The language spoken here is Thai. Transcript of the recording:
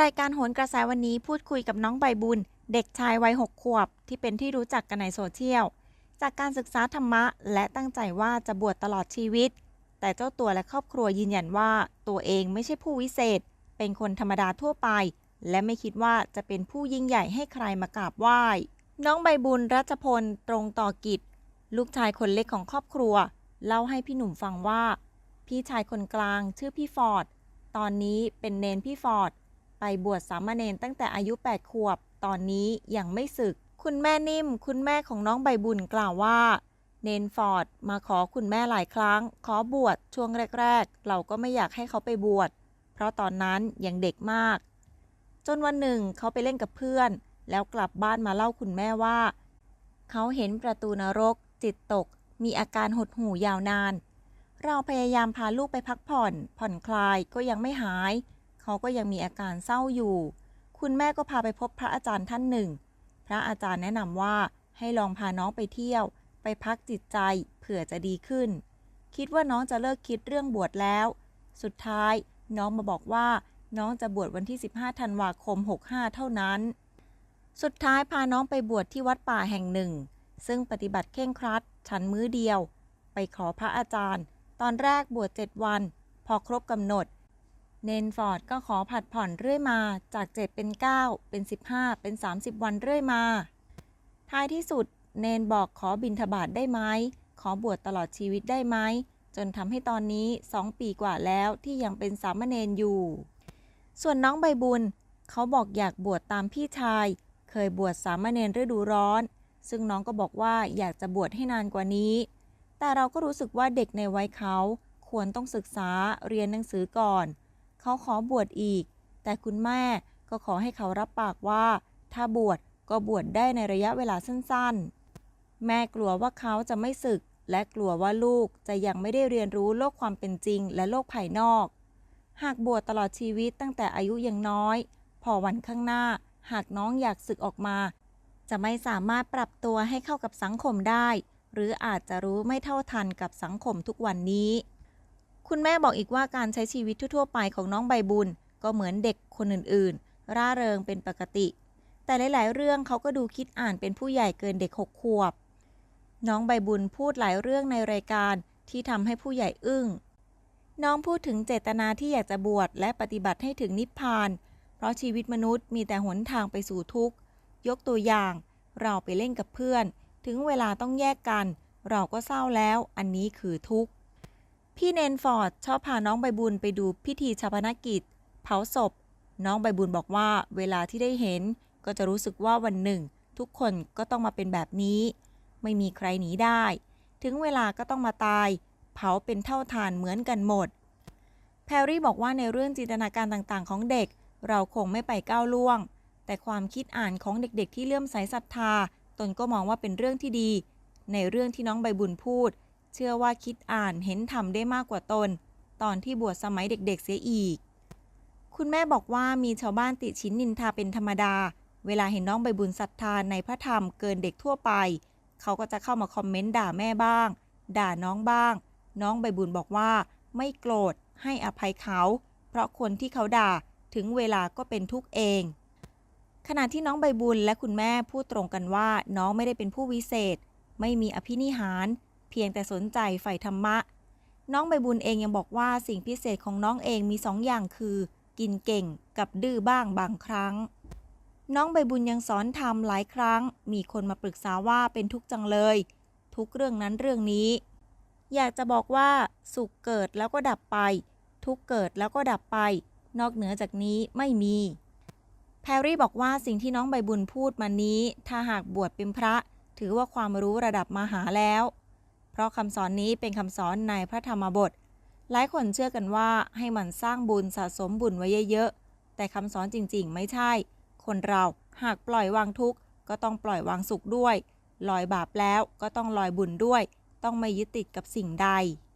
รายการโหนกระแสวันนี้พูดคุยกับน้องใบบุญ เด็กชายวัยหกขวบ ที่เป็นที่รู้จักกันในโซเชียล จากการศึกษาธรรมะ และตั้งใจว่าจะบวชตลอดชีวิต แต่เจ้าตัวและครอบครัวยืนยันว่าตัวเองไม่ใช่ผู้วิเศษ เป็นคนธรรมดาทั่วไป และไม่คิดว่าจะเป็นผู้ยิ่งใหญ่ให้ใครมากราบไหว้ น้องใบบุญรัชพลตรงต่อกิจ ลูกชายคนเล็กของครอบครัว เล่าให้พี่หนุ่มฟังว่า พี่ชายคนกลางชื่อพี่ฟอร์ดตอนนี้เป็นเนนพี่ฟอร์ด ไปบวชสามเณรตั้งแต่อายุ 8 ขวบ ตอนนี้ยังไม่สึก คุณแม่นิ่ม คุณแม่ของน้องใบบุญกล่าวว่า เนนฟอร์ดมาขอคุณแม่หลายครั้ง ขอบวชช่วงแรก ๆ เราก็ไม่อยากให้เขาไปบวช เพราะตอนนั้นยังเด็กมาก จนวันหนึ่งเขาไปเล่นกับเพื่อน แล้วกลับบ้านมาเล่าคุณแม่ว่า เขาเห็นประตูนรก จิตตก มีอาการหดหู่ยาวนาน เราพยายามพาลูกไปพักผ่อน ผ่อนคลายก็ยังไม่หาย เขาก็ยังมีอาการเศร้าอยู่ คุณแม่ก็พาไปพบพระอาจารย์ท่านหนึ่ง พระอาจารย์แนะนำว่าให้ลองพาน้องไปเที่ยว ไปพักจิตใจเผื่อจะดีขึ้น คิดว่าน้องจะเลิกคิดเรื่องบวชแล้ว สุดท้ายน้องมาบอกว่าน้องจะบวชวันที่ 15 ธันวาคม 65 เท่านั้น สุดท้ายพาน้องไปบวชที่วัดป่าแห่งหนึ่ง ซึ่งปฏิบัติเคร่งครัด ฉันมื้อเดียว ไปขอพระอาจารย์ ตอนแรกบวชเจ็ดวัน พอครบกำหนด เนนฟอร์ดก็ขอผัดผ่อนเรื่อยมาจาก 7 เป็น 9 เป็น 15 เป็น 30 วันเรื่อยมา ท้ายที่สุด เนนบอกขอบินทบาทได้ไหม ขอบวชตลอดชีวิตได้ไหม จนทำให้ตอนนี้ 2 ปีกว่าแล้วที่ยังเป็นสามเณรอยู่ ส่วนน้องใบบุญ เขาบอกอยากบวชตามพี่ชาย เคยบวชสามเณรฤดูร้อน ซึ่งน้องก็บอกว่าอยากจะบวชให้นานกว่านี้ แต่เราก็รู้สึกว่าเด็กในวัยเขาควรต้องศึกษาเรียนหนังสือก่อน เขาขอบวชอีก แต่คุณแม่ก็ขอให้เขารับปากว่า ถ้าบวชก็บวชได้ในระยะเวลาสั้นๆ แม่กลัวว่าเขาจะไม่ศึก และกลัวว่าลูกจะยังไม่ได้เรียนรู้โลกความเป็นจริงและโลกภายนอก หากบวชตลอดชีวิตตั้งแต่อายุยังน้อย พอวันข้างหน้า หากน้องอยากศึกออกมา จะไม่สามารถปรับตัวให้เข้ากับสังคมได้ หรืออาจจะรู้ไม่เท่าทันกับสังคมทุกวันนี้ คุณแม่บอกอีกว่าการใช้ชีวิตทั่วๆไปของน้องใบบุญ ก็เหมือนเด็กคนอื่นๆ ร่าเริงเป็นปกติ แต่หลายๆ เรื่องเขาก็ดูคิดอ่านเป็นผู้ใหญ่เกินเด็กหกขวบ น้องใบบุญพูดหลายเรื่องในรายการที่ทำให้ผู้ใหญ่อึ้ง น้องพูดถึงเจตนาที่อยากจะบวชและปฏิบัติให้ถึงนิพพาน เพราะชีวิตมนุษย์มีแต่หนทางไปสู่ทุกข์ ยกตัวอย่าง เราไปเล่นกับเพื่อน ถึงเวลาต้องแยกกัน เราก็เศร้าแล้ว อันนี้คือทุกข์ พี่เนนฟอร์ดชอบพาน้องใบบุญไปดูพิธีชาปนกิจ เผาศพ น้องใบบุญบอกว่าเวลาที่ได้เห็น ก็จะรู้สึกว่าวันหนึ่ง ทุกคนก็ต้องมาเป็นแบบนี้ ไม่มีใครหนีได้ ถึงเวลาก็ต้องมาตาย เผาเป็นเท่าทานเหมือนกันหมด แพรรี่บอกว่าในเรื่องจินตนาการต่างๆ ของเด็ก เราคงไม่ไปก้าวล่วง แต่ความคิดอ่านของเด็กๆ ที่เลื่อมใสศรัทธา ตนก็มองว่าเป็นเรื่องที่ดี ในเรื่องที่น้องใบบุญพูด เชื่อว่าคิดอ่านเห็นทำได้มากกว่าตน ตอนที่บวชสมัยเด็กๆเสียอีก คุณแม่บอกว่ามีชาวบ้านติชินนินทาเป็นธรรมดา เวลาเห็นน้องใบบุญศรัทธาในพระธรรมเกินเด็กทั่วไป เขาก็จะเข้ามาคอมเมนต์ด่าแม่บ้าง ด่าน้องบ้าง น้องใบบุญบอกว่า ไม่โกรธให้อภัยเขา เพราะคนที่เขาด่าถึงเวลาก็เป็นทุกข์เองขณะที่น้องใบบุญและคุณแม่พูดตรงกันว่าน้องไม่ได้เป็นผู้วิเศษ ไม่มีอภินิหาร เพียงแต่สนใจใฝ่ธรรมะ น้องใบบุญเองยังบอกว่าสิ่งพิเศษของน้องเองมีสองอย่างคือ กินเก่งกับดื้อบ้างบางครั้ง น้องใบบุญยังสอนทำหลายครั้ง มีคนมาปรึกษาว่าเป็นทุกข์จังเลย ทุกเรื่องนั้นเรื่องนี้ อยากจะบอกว่า สุขเกิดแล้วก็ดับไป ทุกเกิดแล้วก็ดับไป นอกเหนือจากนี้ไม่มีแพรรี่บอกว่าสิ่งที่น้องใบบุญพูดมานี้ ถ้าหากบวชเป็นพระ ถือว่าความรู้ระดับมหาแล้ว เพราะคำสอนนี้เป็นคำสอนในพระธรรมบท หลายคนเชื่อกันว่าให้มันสร้างบุญสะสมบุญไว้เยอะๆ แต่คำสอนจริงๆ ไม่ใช่ คนเราหากปล่อยวางทุกข์ ก็ต้องปล่อยวางสุขด้วย ลอยบาปแล้วก็ต้องลอยบุญด้วย ต้องไม่ยึดติดกับสิ่งใด